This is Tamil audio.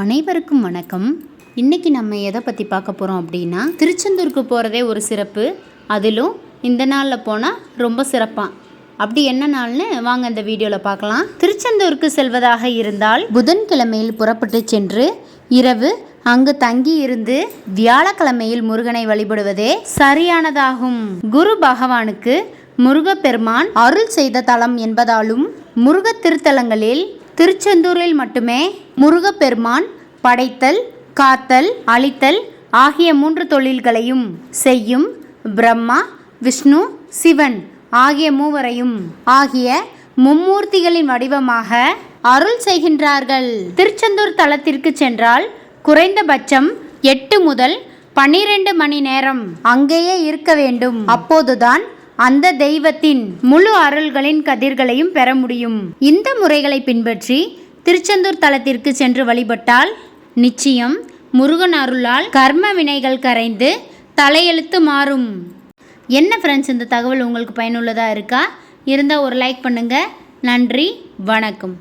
அனைவருக்கும் வணக்கம். இன்னைக்கு நம்ம எதை பற்றி பார்க்க போகிறோம் அப்படின்னா திருச்செந்தூருக்கு போகிறதே ஒரு சிறப்பு. அதிலும் இந்த நாளில் போனால் ரொம்ப சிறப்பாக அப்படி என்ன நாள்னு வாங்க இந்த வீடியோவில் பார்க்கலாம். திருச்செந்தூருக்கு செல்வதாக இருந்தால் புதன்கிழமையில் புறப்பட்டு சென்று இரவு அங்கு தங்கி இருந்து வியாழக்கிழமையில் முருகனை வழிபடுவதே சரியானதாகும். குரு பகவானுக்கு முருகப்பெருமான் அருள் செய்த தலம் என்பதாலும் முருக திருத்தலங்களில் திருச்செந்தூரில் மட்டுமே முருகப்பெருமான் படைத்தல் காத்தல் அழித்தல் ஆகிய மூன்று தொழில்களையும் செய்யும் பிரம்மா விஷ்ணு சிவன் ஆகிய மூவரையும் ஆகிய மும்மூர்த்திகளின் வடிவமாக அருள் செய்கின்றார்கள். திருச்செந்தூர் தலத்திற்கு சென்றால் குறைந்தபட்சம் எட்டு முதல் பன்னிரண்டு மணி நேரம் அங்கேயே இருக்க வேண்டும். அப்போதுதான் அந்த தெய்வத்தின் முழு அருள்களின் கதிர்களையும் பெற முடியும். இந்த முறைகளை பின்பற்றி திருச்செந்தூர் தலத்திற்கு சென்று வழிபட்டால் நிச்சயம் முருகன் அருளால் கர்ம வினைகள் கரைந்து தலையெழுத்து மாறும். என்ன ஃப்ரெண்ட்ஸ் இந்த தகவல் உங்களுக்கு பயனுள்ளதாக இருக்கா? இருந்தால் ஒரு லைக் பண்ணுங்கள் நன்றி வணக்கம்.